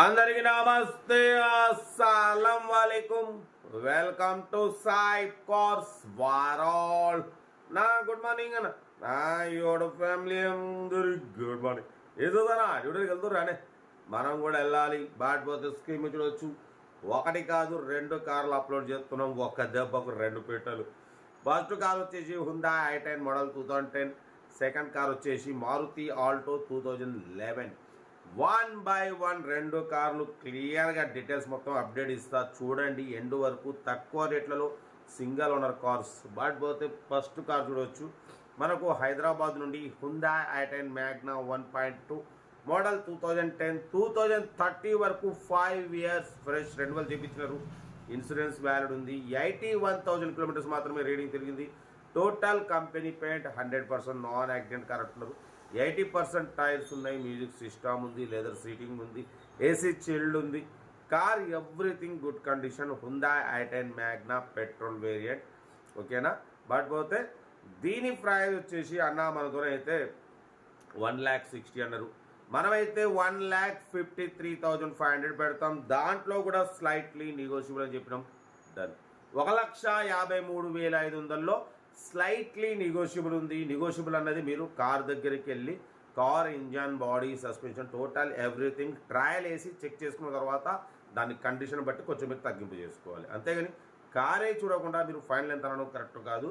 అందరికి నమస్తే. అస్సలం వాలేకుం వెల్కమ్ టు సాయి కోర్స్ వారాల్. నా గుడ్ మార్నింగ్ అన్న. నా యోడ ఫ్యామిలీ అందరి గుడ్ మార్నింగ్. ఏదోదనా డ్యూటీకి వెళ్తురానే మనం కూడా వెళ్ళాలి. బాట్ పోతే స్కీమ్ చూడొచ్చు. ఒకటి కాదు రెండు కార్లు అప్లోడ్ చేస్తున్నాం. ఒక్క దెబ్బకు రెండు పీటలు. ఫస్ట్ కార్ వచ్చేసి Hyundai i ten model two thousand ten second car వచ్చేసి Maruti Alto two thousand eleven one by one రెండు కార్లు క్లియర్గా డీటెయిల్స్ మొత్తం అప్డేట్ ఇస్తా. చూడండి ఎండ్ వరకు తక్కువ రేట్లలో సింగల్ ఓనర్ కార్స్. బట్ పోతే ఫస్ట్ కార్ చూడవచ్చు మనకు హైదరాబాద్ నుండి Hyundai i ten Magna one point two model two thousand ten two thousand thirty వరకు ఫైవ్ ఇయర్స్ ఫ్రెష్ రెన్యువల్ చేయించినారు ఇన్సూరెన్స్ వ్యాలిడ్ ఉంది. ఎయిటీ వన్ థౌజండ్ కిలోమీటర్స్ మాత్రమే రీడింగ్ తిరిగింది. Total company paint hundred percent non accident car అంటున్నారు. Eighty percent tyres ఉన్నాయి music system ఉంది leather seating ఉంది AC chilled ఉంది. Car everything good condition Hyundai i ten Magna petrol variant ఓకేనా? But పోతే దీని ప్రైస్ వచ్చేసి అన్న మనతో అయితే వన్ ల్యాక్ సిక్స్టీ అన్నారు. మనమైతే one lakh fifty three thousand five hundred పెడతాం. దాంట్లో కూడా స్లైట్లీ నెగోషియబుల్ అని చెప్పినాం. డన్ ఒక లక్ష యాభై మూడు వేల ఐదు వందల్లో స్లైట్లీ నెగోషియబుల్ ఉంది. నెగోషియబుల్ అన్నది మీరు కార్ దగ్గరికి వెళ్ళి car engine body suspension total everything trial వేసి చెక్ చేసుకున్న తర్వాత దాని కండిషన్ బట్టి కొంచెం మీరు తగ్గింపు చేసుకోవాలి. అంతేగాని కారే చూడకుండా మీరు ఫైనల్ ఎంత అనడం కరెక్ట్ కాదు.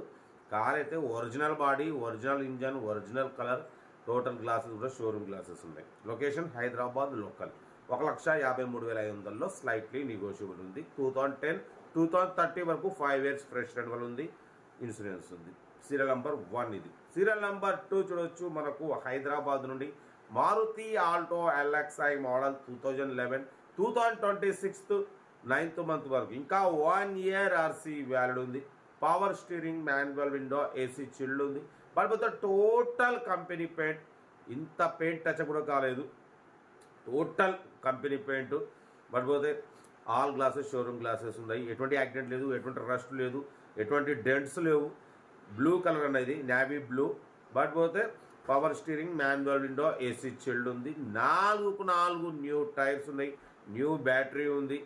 కార్ అయితే original body original engine original colour total glasses కూడా షోరూమ్ గ్లాసెస్ ఉన్నాయి. Location Hyderabad local. ఒక లక్ష యాభై మూడు వేల ఐదు వందల్లో స్లైట్లీ నెగోషియబుల్ ఉంది. Two thousand ten two thousand thirty వరకు ఫైవ్ ఇయర్స్ ఫ్రెష్ రెన్యువల్ ఉంది. ఇన్సూరెన్స్ ఉంది. సీరియల్ నెంబర్ వన్ ఇది. సీరియల్ నెంబర్ టూ చూడవచ్చు మనకు హైదరాబాద్ నుండి. Maruti Alto LXi model two thousand eleven two thousand twenty sixth ninth month వరకు. ఇంకా వన్ ఇయర్ ఆర్సీ వ్యాలిడ్ ఉంది. Power steering manual window AC chilled ఉంది. But total company paint. ఇంత paint touch కూడా కాలేదు. Total company paint. బట్ పోతే all glasses showroom glasses ఉన్నాయి. ఎటువంటి యాక్సిడెంట్ లేదు ఎటువంటి రస్ట్ లేదు. ఎటువంటి డెంట్స్ లేవు. బ్లూ కలర్ అనేది నావీ బ్లూ. బట్ పోతే power steering manual window AC chilled ఉంది. నాలుగుకు నాలుగు న్యూ టైర్స్ ఉన్నాయి. న్యూ బ్యాటరీ ఉంది.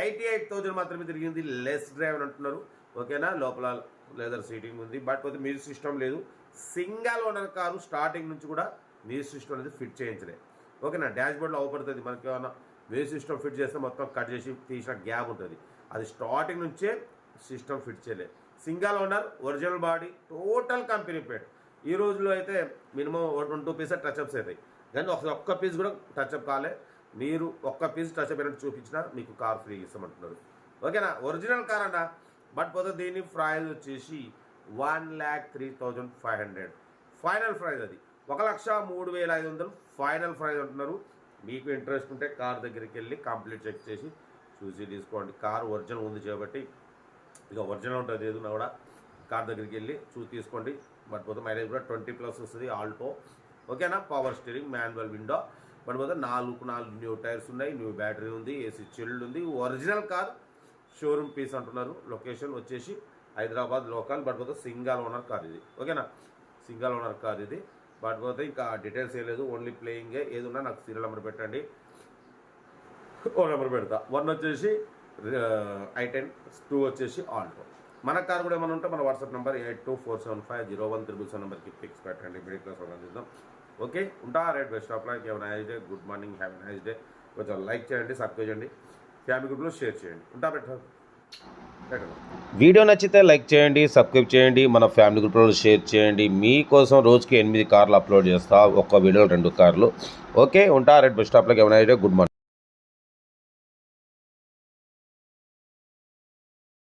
ఎయిటీ ఎయిట్ థౌజండ్ మాత్రమే తిరిగింది. లెస్ డ్రైవ్ అని అంటున్నారు. ఓకేనా? లోపల లెదర్ సీటింగ్ ఉంది. బట్ పోతే మ్యూజిక్ సిస్టమ్ లేదు. సింగల్ ఓనర్ కారు స్టార్టింగ్ నుంచి కూడా మ్యూజిక్ సిస్టమ్ అనేది ఫిట్ చేయించలే. ఓకేనా? డాష్ బోర్డ్లో అవపడుతుంది. మనకి ఏమన్నా మ్యూజిక్ సిస్టమ్ ఫిట్ చేస్తే మొత్తం కట్ చేసి తీసిన గ్యాప్ ఉంటుంది. అది స్టార్టింగ్ నుంచే సిస్టమ్ ఫిట్ చేయలేదు single owner original body total company పేడ్ ఈ రోజులో అయితే minimum one two pieces touch ups అవుతాయి. కానీ ఒకసారి ఒక్క పీస్ కూడా టచ్అప్ కాలే. మీరు ఒక్క పీస్ టచ్అప్ అయినట్టు చూపించినా మీకు కార్ ఫ్రీ ఇస్తామంటున్నారు. ఓకేనా? ఒరిజినల్ కార్ అన్న బట్ పోతే దీని ప్రైజ్ వచ్చేసి one lakh three thousand five hundred. Final price అది. ఒక లక్ష మూడు వేల ఐదు వందలు ఫైనల్ ప్రైజ్ అంటున్నారు. మీకు ఇంట్రెస్ట్ ఉంటే కార్ దగ్గరికి వెళ్ళి కంప్లీట్ చెక్ చేసి చూసి తీసుకోండి. కార్ ఒరిజినల్ ఉంది కాబట్టి ఇక ఒరిజినల్ ఉంటుంది ఏదైనా కూడా. కార్ దగ్గరికి వెళ్ళి చూసి తీసుకోండి. బట్ పోతే మైలేజ్ కూడా ట్వంటీ ప్లస్ వస్తుంది ఆల్టో. ఓకేనా? Power steering manual window but పోతే నాలుగు నాలుగు న్యూ టైర్స్ ఉన్నాయి. న్యూ బ్యాటరీ ఉంది ఏసీ చిల్డ్ ఉంది. ఒరిజినల్ కార్ షోరూమ్ పీస్ అంటున్నారు. లొకేషన్ వచ్చేసి హైదరాబాద్ లోకల్ బట్ పోతే సింగల్ ఓనర్ కార్ ఇది. ఓకేనా? సింగల్ ఓనర్ కార్ ఇది. బట్ పోతే ఇంకా డీటెయిల్స్ ఏ లేదు. ఓన్లీ ప్లేయింగే ఏదున్నా నాకు సీరియల్ నెంబర్ పెట్టండి. ఓ నెంబర్ పెడతా. వన్ వచ్చేసి ఐ టెన్ టూ వచ్చేసి ఆల్టో మన కార్ కూడా ఏమైనా ఉంటే మన WhatsApp number eight two four seven five zero one triple seven నెంబర్కి పిక్స్ పెట్టండి. మిడిల్ క్లాస్ చూద్దాం ఓకే? ఉంటా right best of like have nice day good morning have nice day కొంచెం లైక్ చేయండి సబ్స్క్రైబ్ చేయండి. ఫ్యామిలీ గ్రూప్లో షేర్ చేయండి. ఉంటా పెట్టండి వీడియో నచ్చితే లైక్ చేయండి సబ్స్క్రైబ్ చేయండి మన ఫ్యామిలీ గ్రూప్లో షేర్ చేయండి. మీకోసం రోజుకి ఎనిమిది కార్లు అప్లోడ్ చేస్తా. ఒక్క వీడియోలో రెండు కార్లు. ఓకే? ఉంటా రెడ్ బస్ నైస్ ఏమైనా గుడ్ మార్నింగ్